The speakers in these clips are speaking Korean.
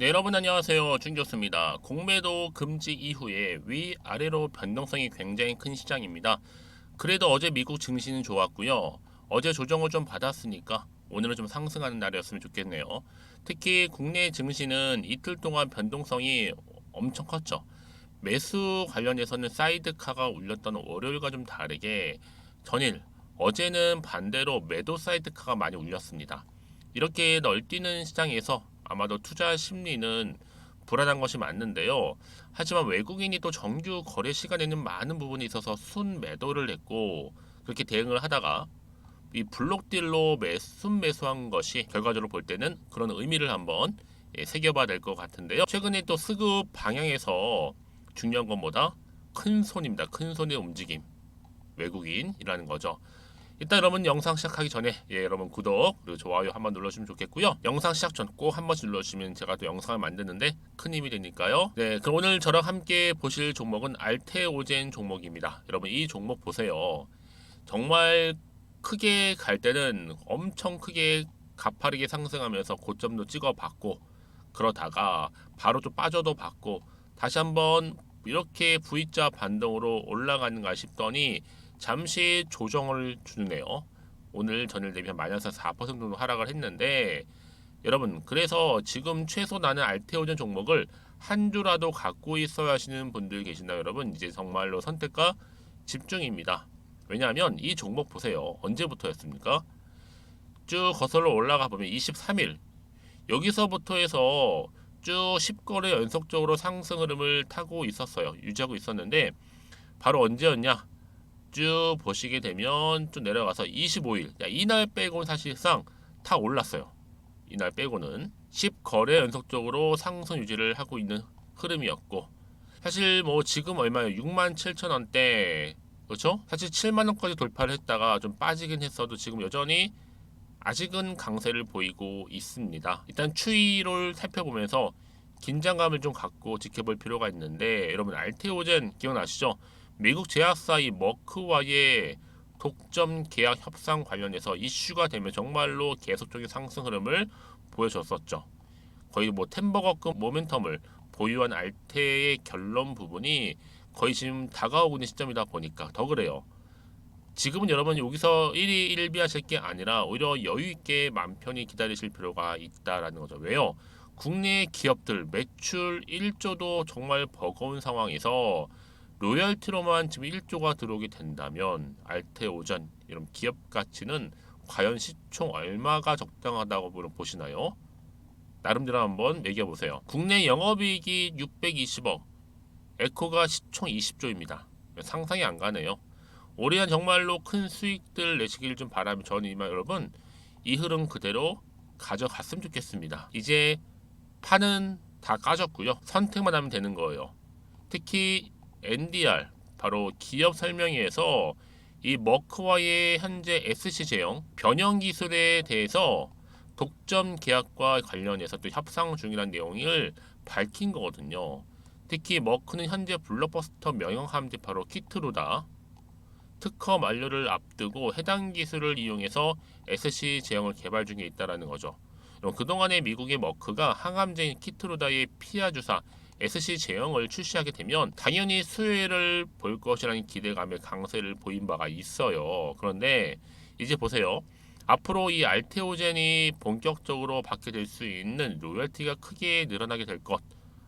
네, 여러분 안녕하세요. 준교수입니다. 공매도 금지 이후에 위아래로 변동성이 굉장히 큰 시장입니다. 그래도 어제 미국 증시는 좋았고요. 어제 조정을 좀 받았으니까 오늘은 좀 상승하는 날이었으면 좋겠네요. 특히 국내 증시는 이틀 동안 변동성이 엄청 컸죠. 매수 관련해서는 사이드카가 울렸던 월요일과 좀 다르게 전일 어제는 반대로 매도 사이드카가 많이 울렸습니다. 이렇게 널뛰는 시장에서 아마도 투자 심리는 불안한 것이 맞는데요. 하지만 외국인이 또 정규 거래 시간에는 많은 부분이 있어서 순 매도를 했고 그렇게 대응을 하다가 이 블록딜로 매순 매수한 것이 결과적으로 볼 때는 그런 의미를 한번 예, 새겨봐야 될 것 같은데요. 최근에 또 수급 방향에서 중요한 건 뭐다? 큰 손입니다. 큰 손의 움직임. 외국인이라는 거죠. 일단 여러분 영상 시작하기 전에 예, 여러분 구독 그리고 좋아요 한번 눌러주시면 좋겠고요. 영상 시작 전 꼭 한 번씩 눌러주시면 제가 또 영상을 만드는데 큰 힘이 되니까요. 네, 그럼 오늘 저랑 함께 보실 종목은 알테오젠 종목입니다. 여러분 이 종목 보세요. 정말 크게 갈 때는 엄청 크게 가파르게 상승하면서 고점도 찍어봤고 그러다가 바로 좀 빠져도 봤고 다시 한번 이렇게 V자 반동으로 올라가는가 싶더니 잠시 조정을 주네요. 오늘 전일 대비 한 마이너스 4% 정도 하락을 했는데 여러분 그래서 지금 최소 나는 알테오젠 종목을 한 주라도 갖고 있어야 하시는 분들 계신다 여러분 이제 정말로 선택과 집중입니다. 왜냐하면 이 종목 보세요. 언제부터였습니까? 쭉 거슬러 올라가 보면 23일 여기서부터 해서 쭉 10거래 연속적으로 상승 흐름을 타고 있었어요. 유지하고 있었는데 바로 언제였냐? 쭉 보시게 되면 좀 내려가서 25일 야, 이날 빼고는 사실상 다 올랐어요. 이날 빼고는 10거래 연속적으로 상승 유지를 하고 있는 흐름이었고 사실 뭐 지금 얼마예요? 6만 7천 원대 그렇죠? 사실 7만 원까지 돌파를 했다가 좀 빠지긴 했어도 지금 여전히 아직은 강세를 보이고 있습니다. 일단 추이를 살펴보면서 긴장감을 좀 갖고 지켜볼 필요가 있는데 여러분 알테오젠 기억나시죠? 미국 제약사의 머크와의 독점 계약 협상 관련해서 이슈가 되면 정말로 계속적인 상승 흐름을 보여줬었죠. 거의 뭐 템버거급 모멘텀을 보유한 알테의 결론 부분이 거의 지금 다가오고 있는 시점이다 보니까 더 그래요. 지금은 여러분 여기서 1위 1비 하실 게 아니라 오히려 여유 있게 맘 편히 기다리실 필요가 있다라는 거죠. 왜요? 국내 기업들 매출 1조도 정말 버거운 상황에서 로열티로만 지금 1조가 들어오게 된다면 알테오전 이런 기업 가치는 과연 시총 얼마가 적당하다고 보시나요? 나름대로 한번 매겨 보세요. 국내 영업이익이 620억, 에코가 시총 20조입니다. 상상이 안 가네요. 올해 한 정말로 큰 수익들 내시길 좀 바라며 저는 이만 여러분 이 흐름 그대로 가져갔으면 좋겠습니다. 이제 판은 다 까졌고요. 선택만 하면 되는 거예요. 특히 NDR 바로 기업 설명회에서 이 머크와의 현재 SC 제형 변형 기술에 대해서 독점 계약과 관련해서 또 협상 중이라는 내용을 밝힌 거거든요. 특히 머크는 현재 블록버스터 명형함지 바로 키트로다. 특허 만료를 앞두고 해당 기술을 이용해서 SC 제형을 개발 중에 있다라는 거죠. 그동안의 미국의 머크가 항암제인 키트로다의 피하 주사 SC 제형을 출시하게 되면 당연히 수혜를 볼 것이라는 기대감에 강세를 보인 바가 있어요. 그런데 이제 보세요. 앞으로 이 알테오젠이 본격적으로 받게 될 수 있는 로열티가 크게 늘어나게 될 것,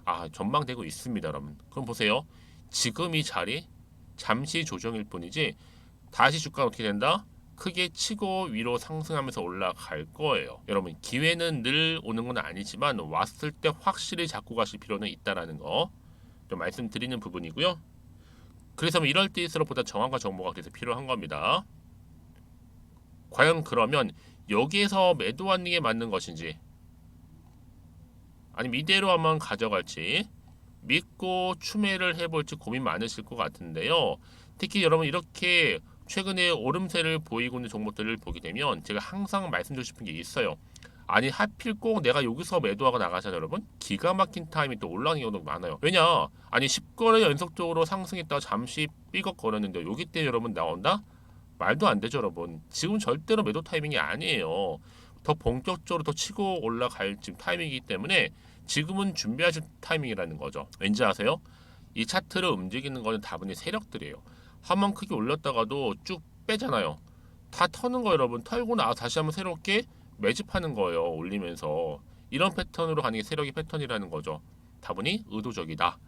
아 전망되고 있습니다, 여러분. 그럼 보세요. 지금 이 자리 잠시 조정일 뿐이지 다시 주가가 어떻게 된다? 크게 치고 위로 상승하면서 올라갈 거예요. 여러분 기회는 늘 오는 건 아니지만 왔을 때 확실히 잡고 가실 필요는 있다라는 거 좀 말씀드리는 부분이고요. 그래서 뭐 이럴 때일수록 보다 정확한 정보가 그래서 필요한 겁니다. 과연 그러면 여기에서 매도하는 게 맞는 것인지 아니면 이대로 한번 가져갈지 믿고 추매를 해볼지 고민 많으실 것 같은데요. 특히 여러분 이렇게 최근에 오름세를 보이고 있는 종목들을 보게 되면 제가 항상 말씀드리고 싶은 게 있어요. 아니 하필 꼭 내가 여기서 매도하고 나가잖아요 여러분 기가 막힌 타임이 또 올라가는 경우도 많아요 왜냐 아니 10거래 연속적으로 상승했다가 잠시 삐걱거렸는데 여기 때 여러분 나온다 말도 안 되죠 여러분 지금 절대로 매도 타이밍이 아니에요 더 본격적으로 더 치고 올라갈 지금 타이밍이기 때문에 지금은 준비하실 타이밍이라는 거죠. 왠지 아세요? 이 차트를 움직이는 거는 다분히 세력들이에요. 한 번 크게 올렸다가도 쭉 빼잖아요. 다 터는 거 여러분 털고 나서 다시 한번 새롭게 매집하는 거예요. 올리면서 이런 패턴으로 가는 게 세력의 패턴이라는 거죠. 다분히 의도적이다.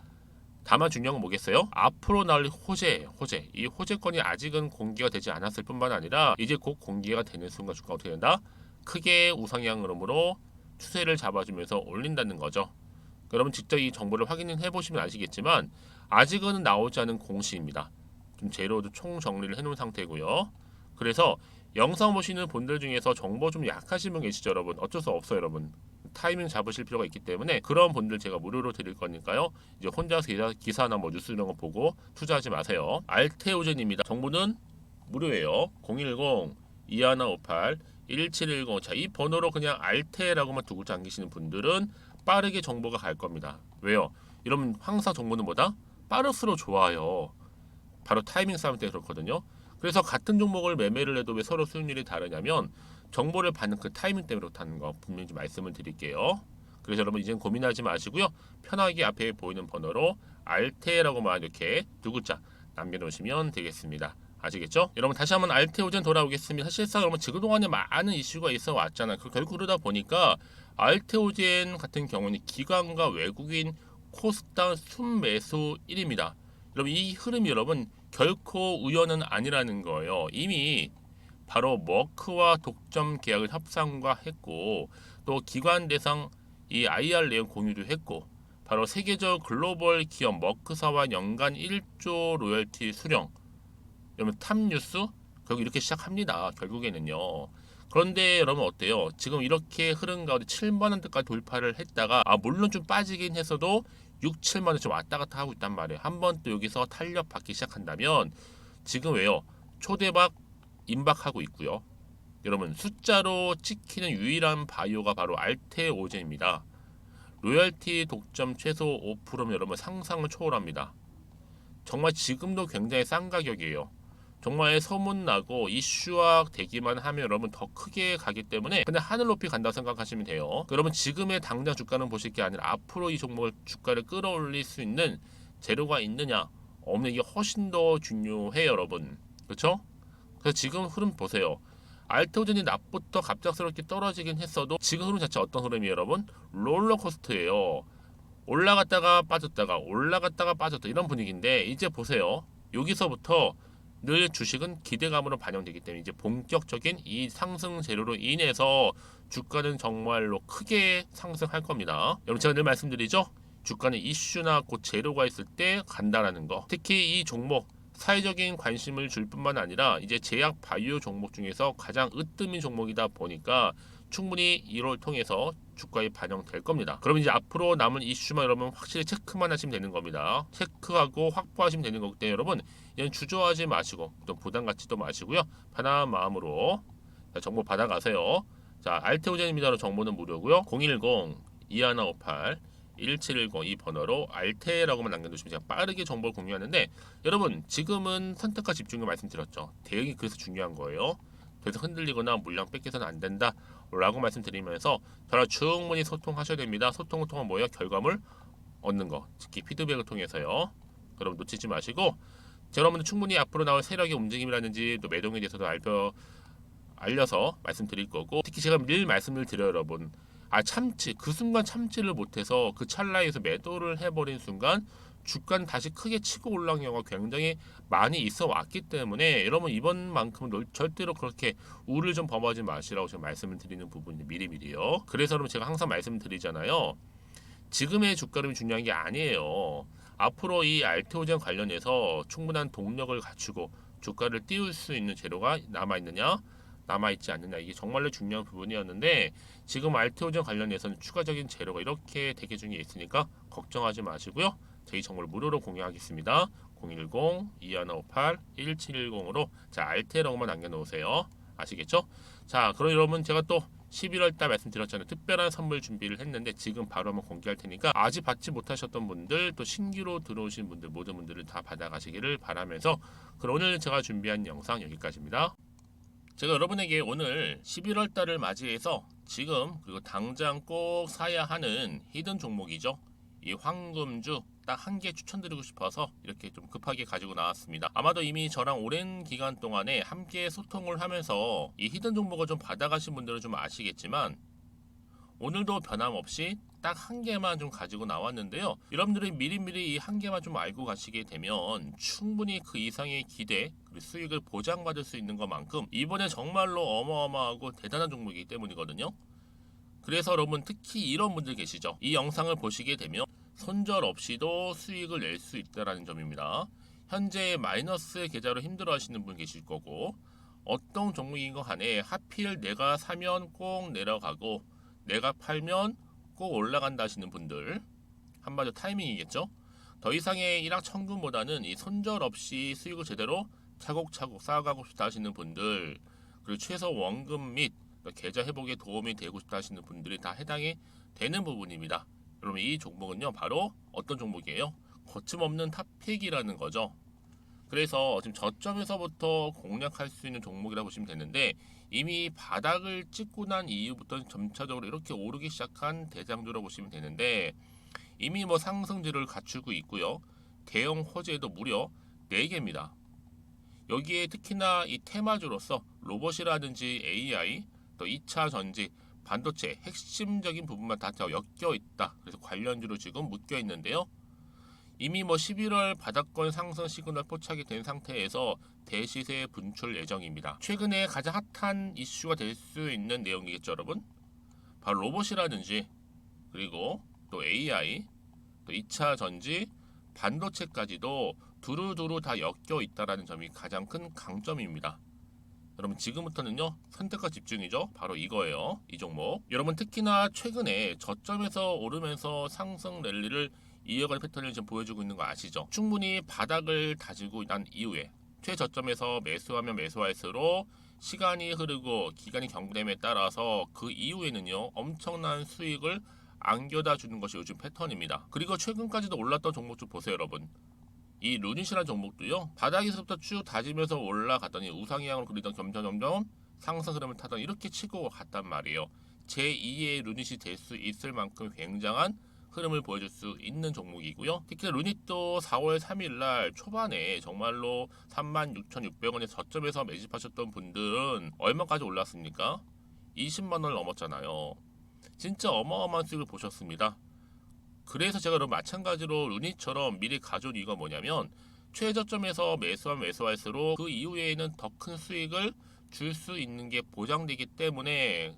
다만 중요한 건 뭐겠어요? 앞으로 나올 호재, 호재. 이 호재권이 아직은 공개가 되지 않았을 뿐만 아니라 이제 곧 공개가 되는 순간 주가가 어떻게 된다? 크게 우상향 흐름으로 추세를 잡아주면서 올린다는 거죠. 여러분 직접 이 정보를 확인해 보시면 아시겠지만 아직은 나오지 않은 공시입니다. 좀 재료도 총 정리를 해놓은 상태고요. 그래서 영상 보시는 분들 중에서 정보 좀 약하신 분 계시죠, 여러분? 어쩔 수 없어요, 여러분. 타이밍 잡으실 필요가 있기 때문에 그런 분들 제가 무료로 드릴 거니까요. 이제 혼자서 기사, 기사나 뭐 뉴스 이런 거 보고 투자하지 마세요. 알테오젠입니다. 정보는 무료예요. 010 2158 1710. 자, 이 번호로 그냥 알테라고만 두고 잠기시는 분들은 빠르게 정보가 갈 겁니다. 왜요? 여러분 항상 정보는 뭐다? 빠를수록 좋아요. 바로 타이밍 싸움 때 그렇거든요. 그래서 같은 종목을 매매를 해도 왜 서로 수익률이 다르냐면 정보를 받는 그 타이밍 때문에 그렇다는 거 분명히 좀 말씀을 드릴게요. 그래서 여러분 이제는 고민하지 마시고요. 편하게 앞에 보이는 번호로 알테라고만 이렇게 두 글자 남겨놓으시면 되겠습니다. 아시겠죠? 여러분 다시 한번 알테오젠 돌아오겠습니다. 사실상 여러분 지금 동안에 많은 이슈가 있어 왔잖아요. 그 결국 그러다 보니까 알테오젠 같은 경우는 기관과 외국인 코스닥 순매수 1입니다. 여러분 이 흐름이 여러분 결코 우연은 아니라는 거예요. 이미 바로 머크와 독점 계약을 협상과 했고 또 기관 대상 이 IR 내용 공유도 했고 바로 세계적 글로벌 기업 머크사와 연간 1조 로열티 수령 여러분 탑뉴스 결국 이렇게 시작합니다. 결국에는요. 그런데 여러분 어때요? 지금 이렇게 흐른 가운데 7만 원대까지 돌파를 했다가 아 물론 좀 빠지긴 했어도 6, 7만 원좀 왔다 갔다 하고 있단 말이에요. 한 번 또 여기서 탄력 받기 시작한다면 지금 왜요? 초대박 임박하고 있고요. 여러분 숫자로 찍히는 유일한 바이오가 바로 알테오젠입니다. 로열티 독점 최소 5%면 여러분 상상을 초월합니다. 정말 지금도 굉장히 싼 가격이에요. 정말 소문나고 이슈화 되기만 하면 여러분 더 크게 가기 때문에 근데 하늘 높이 간다고 생각하시면 돼요. 여러분 지금의 당장 주가는 보실 게 아니라 앞으로 이 종목을 주가를 끌어올릴 수 있는 재료가 있느냐 없는 게 훨씬 더 중요해요, 여러분. 그렇죠? 그래서 지금 흐름 보세요. 알테오젠이 낮부터 갑작스럽게 떨어지긴 했어도 지금 흐름 자체 어떤 흐름이에요, 여러분? 롤러코스터예요. 올라갔다가 빠졌다가 올라갔다가 빠졌다 이런 분위기인데 이제 보세요. 여기서부터 늘 주식은 기대감으로 반영되기 때문에 이제 본격적인 이 상승 재료로 인해서 주가는 정말로 크게 상승할 겁니다. 여러분 제가 늘 말씀드리죠. 주가는 이슈나 곧 재료가 있을 때 간다라는 거. 특히 이 종목 사회적인 관심을 줄 뿐만 아니라 이제 제약 바이오 종목 중에서 가장 으뜸인 종목이다 보니까 충분히 1월 통해서 주가에 반영될 겁니다. 그럼 이제 앞으로 남은 이슈만 여러분 확실히 체크만 하시면 되는 겁니다. 체크하고 확보하시면 되는 거기 때문에 여러분 이건 주저하지 마시고 또 부담 갖지도 마시고요. 편안한 마음으로 자, 정보 받아가세요. 자 알테오젠입니다. 정보는 무료고요. 010 2158 1710 이 번호로 알테라고만 남겨두시면 제가 빠르게 정보를 공유하는데 여러분 지금은 선택과 집중을 말씀드렸죠. 대응이 그래서 중요한 거예요. 그래서 흔들리거나 물량 뺏겨서는 안 된다. 라고 말씀드리면서 저랑 충분히 소통하셔야 됩니다. 소통을 통한 뭐예요? 결과물 얻는 거. 특히 피드백을 통해서요. 그럼 놓치지 마시고 여러분들 충분히 앞으로 나올 세력의 움직임이라든지 또 매동에 대해서도 알려 알려서 말씀드릴 거고 특히 제가 늘 말씀을 드려요, 여러분. 아 참지 그 순간 참지를 못해서 그 찰나에서 매도를 해버린 순간 주가는 다시 크게 치고 올라온 경우가 굉장히 많이 있어 왔기 때문에 여러분 이번만큼은 놀- 절대로 그렇게 우를 좀 범하지 마시라고 제가 말씀을 드리는 부분이 미리미리요. 그래서 여러분 제가 항상 말씀드리잖아요. 지금의 주가름이 중요한 게 아니에요. 앞으로 이 알테오젠 관련해서 충분한 동력을 갖추고 주가를 띄울 수 있는 재료가 남아 있느냐, 남아 있지 않느냐 이게 정말로 중요한 부분이었는데 지금 알테오젠 관련해서는 추가적인 재료가 이렇게 대기 중에 있으니까 걱정하지 마시고요. 저희 정보를 무료로 공유하겠습니다. 010-2158-1710으로 자 알테라고만 남겨놓으세요. 아시겠죠? 자 그럼 여러분 제가 또 11월 달 말씀드렸잖아요. 특별한 선물 준비를 했는데 지금 바로 한번 공개할 테니까 아직 받지 못하셨던 분들 또 신규로 들어오신 분들 모든 분들을 다 받아가시기를 바라면서 그럼 오늘 제가 준비한 영상 여기까지입니다. 제가 여러분에게 오늘 11월 달을 맞이해서 지금 그리고 당장 꼭 사야 하는 히든 종목이죠. 이 황금주 딱 한 개 추천드리고 싶어서 이렇게 좀 급하게 가지고 나왔습니다. 아마도 이미 저랑 오랜 기간 동안에 함께 소통을 하면서 이 히든 종목을 좀 받아가신 분들은 좀 아시겠지만 오늘도 변함없이 딱 한 개만 좀 가지고 나왔는데요. 여러분들이 미리미리 이 한 개만 좀 알고 가시게 되면 충분히 그 이상의 기대 그리고 수익을 보장받을 수 있는 것만큼 이번에 정말로 어마어마하고 대단한 종목이기 때문이거든요. 그래서 여러분 특히 이런 분들 계시죠. 이 영상을 보시게 되면 손절 없이도 수익을 낼 수 있다라는 점입니다. 현재 마이너스 계좌로 힘들어 하시는 분 계실 거고 어떤 종목인 거 간에 하필 내가 사면 꼭 내려가고 내가 팔면 꼭 올라간다 하시는 분들 한마디로 타이밍이겠죠. 더 이상의 일확천금보다는 이 손절 없이 수익을 제대로 차곡차곡 쌓아가고 싶다 하시는 분들 그리고 최소 원금 및 계좌 회복에 도움이 되고 싶다 하시는 분들이 다 해당이 되는 부분입니다. 여러분 이 종목은요 바로 어떤 종목이에요? 거침없는 탑픽이라는 거죠. 그래서 지금 저점에서부터 공략할 수 있는 종목이라고 보시면 되는데 이미 바닥을 찍고 난 이후부터 점차적으로 이렇게 오르기 시작한 대장주라고 보시면 되는데 이미 뭐 상승지를 갖추고 있고요. 대형 호재도 무려 4개입니다. 여기에 특히나 이 테마주로서 로봇이라든지 AI, 또 2차 전지, 반도체 핵심적인 부분만 다 엮여 있다. 그래서 관련주로 지금 묶여 있는데요. 이미 뭐 11월 바닥권 상승 시그널 포착이 된 상태에서 대시세 분출 예정입니다. 최근에 가장 핫한 이슈가 될 수 있는 내용이겠죠, 여러분? 바로 로봇이라든지 그리고 또 AI, 또 2차 전지, 반도체까지도 두루두루 다 엮여 있다라는 점이 가장 큰 강점입니다. 여러분 지금부터는요 선택과 집중이죠. 바로 이거예요. 이 종목. 여러분 특히나 최근에 저점에서 오르면서 상승 랠리를 이어가는 패턴을 지금 보여주고 있는 거 아시죠? 충분히 바닥을 다지고 난 이후에 최저점에서 매수하면 매수할수록 시간이 흐르고 기간이 경됨에 따라서 그 이후에는요 엄청난 수익을 안겨다 주는 것이 요즘 패턴입니다. 그리고 최근까지도 올랐던 종목 좀 보세요 여러분 이 루닛이라는 종목도요 바닥에서부터 쭉 다지면서 올라갔더니 우상향으로 그리던 점점 점점 상승 흐름을 타던 이렇게 치고 갔단 말이에요. 제2의 루닛이 될 수 있을 만큼 굉장한 흐름을 보여줄 수 있는 종목이고요. 특히 루닛도 4월 3일 날 초반에 정말로 36,600원의 저점에서 매집하셨던 분들은 얼마까지 올랐습니까? 20만 원을 넘었잖아요. 진짜 어마어마한 수익을 보셨습니다 그래서 제가 그럼 마찬가지로 루닛처럼 미리 가져온 이유가 뭐냐면 최저점에서 매수하면 매수할수록 그 이후에는 더 큰 수익을 줄 수 있는 게 보장되기 때문에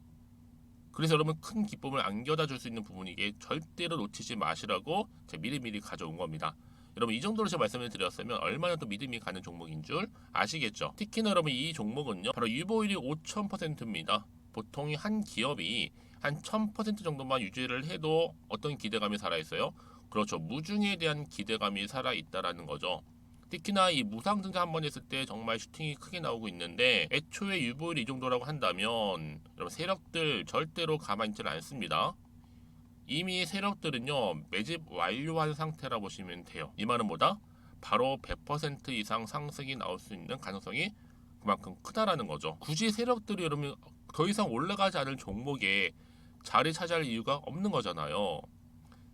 그래서 여러분 큰 기쁨을 안겨다 줄 수 있는 부분이게 절대로 놓치지 마시라고 제가 미리미리 가져온 겁니다. 여러분 이 정도로 제가 말씀을 드렸으면 얼마나 또 믿음이 가는 종목인 줄 아시겠죠? 특히나 여러분 이 종목은요 바로 유보율이 5,000%입니다. 보통 한 기업이 한 1000% 정도만 유지를 해도 어떤 기대감이 살아있어요? 그렇죠. 무중에 대한 기대감이 살아있다라는 거죠. 특히나 이 무상 증자 한 번 했을 때 정말 슈팅이 크게 나오고 있는데 애초에 유보율이 이 정도라고 한다면 여러분 세력들 절대로 가만히 있지 않습니다. 이미 세력들은요 매집 완료한 상태라 보시면 돼요. 이 말은 뭐다? 바로 100% 이상 상승이 나올 수 있는 가능성이 그만큼 크다라는 거죠. 굳이 세력들이 여러분 더 이상 올라가지 않을 종목에 자리 차지할 이유가 없는 거잖아요.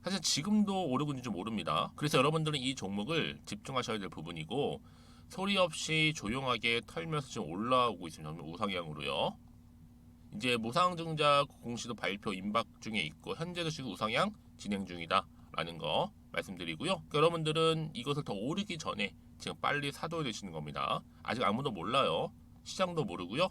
사실 지금도 오르고 있는지 모릅니다. 그래서 여러분들은 이 종목을 집중하셔야 될 부분이고 소리 없이 조용하게 털면서 지금 올라오고 있습니다. 우상향으로요. 이제 무상증자 공시도 발표 임박 중에 있고 현재도 지금 우상향 진행 중이다라는 거 말씀드리고요. 그러니까 여러분들은 이것을 더 오르기 전에 지금 빨리 사둬야 되시는 겁니다. 아직 아무도 몰라요. 시장도 모르고요.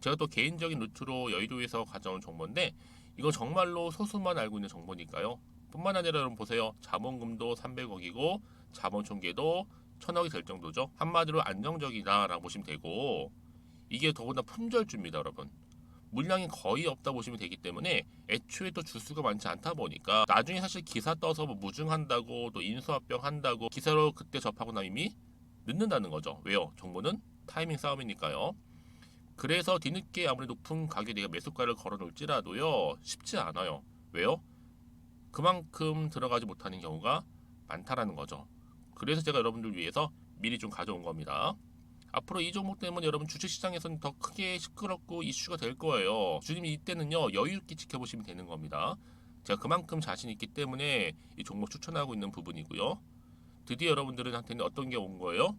제가 또 개인적인 루트로 여의도에서 가져온 정보인데 이거 정말로 소수만 알고 있는 정보니까요. 뿐만 아니라 여러분 보세요. 자본금도 300억이고 자본 총계도 1000억이 될 정도죠. 한마디로 안정적이다라고 보시면 되고 이게 더구나 품절주입니다, 여러분. 물량이 거의 없다 보시면 되기 때문에 애초에 또 주수가 많지 않다 보니까 나중에 사실 기사 떠서 뭐 무증한다고 또 인수합병 한다고 기사로 그때 접하고 나면 이미 늦는다는 거죠. 왜요? 정보는 타이밍 싸움이니까요. 그래서 뒤늦게 아무리 높은 가격에 내가 매수가를 걸어 놓을지라도요 쉽지 않아요. 왜요? 그만큼 들어가지 못하는 경우가 많다라는 거죠. 그래서 제가 여러분들 위해서 미리 좀 가져온 겁니다. 앞으로 이 종목 때문에 여러분 주식시장에서는 더 크게 시끄럽고 이슈가 될 거예요. 주님이 이때는요 여유 있게 지켜보시면 되는 겁니다. 제가 그만큼 자신 있기 때문에 이 종목 추천하고 있는 부분이고요. 드디어 여러분들한테는 어떤 게 온 거예요?